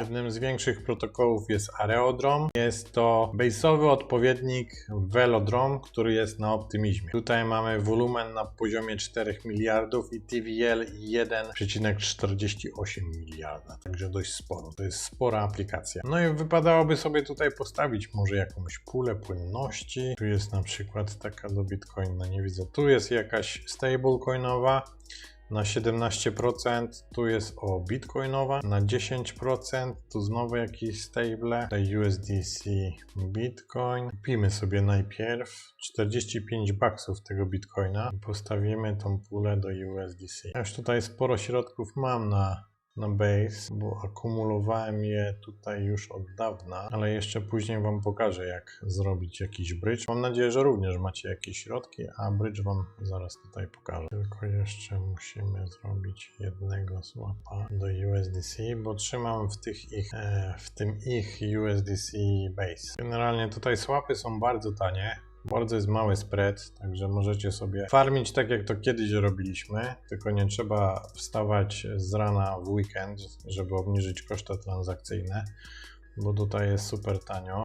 Jednym z większych protokołów jest Areodrom. Jest to base'owy odpowiednik Velodrom, który jest na optymizmie. Tutaj mamy wolumen na poziomie 4 miliardów i TVL 1,48 miliarda, także dość sporo. To jest spora aplikacja. No i wypadałoby sobie tutaj postawić może jakąś pulę płynności. Tu jest na przykład taka do Bitcoina, nie widzę. Tu jest jakaś stablecoinowa na 17%, tu jest o bitcoinowa, na 10%, tu znowu jakieś stable, USDC Bitcoin. Kupimy sobie najpierw 45 baksów tego bitcoina postawimy tą pulę do USDC. Ja już tutaj sporo środków mam na na base, bo akumulowałem je tutaj już od dawna, ale jeszcze później Wam pokażę, jak zrobić jakiś bridge. Mam nadzieję, że również macie jakieś środki, a bridge Wam zaraz tutaj pokażę. Tylko jeszcze musimy zrobić jednego swapa do USDC, bo trzymam w tych ich, e, w tym ich USDC base. Generalnie tutaj swapy są bardzo tanie. Bardzo jest mały spread, także możecie sobie farmić tak jak to kiedyś robiliśmy, tylko nie trzeba wstawać z rana w weekend, żeby obniżyć koszty transakcyjne, bo tutaj jest super tanio.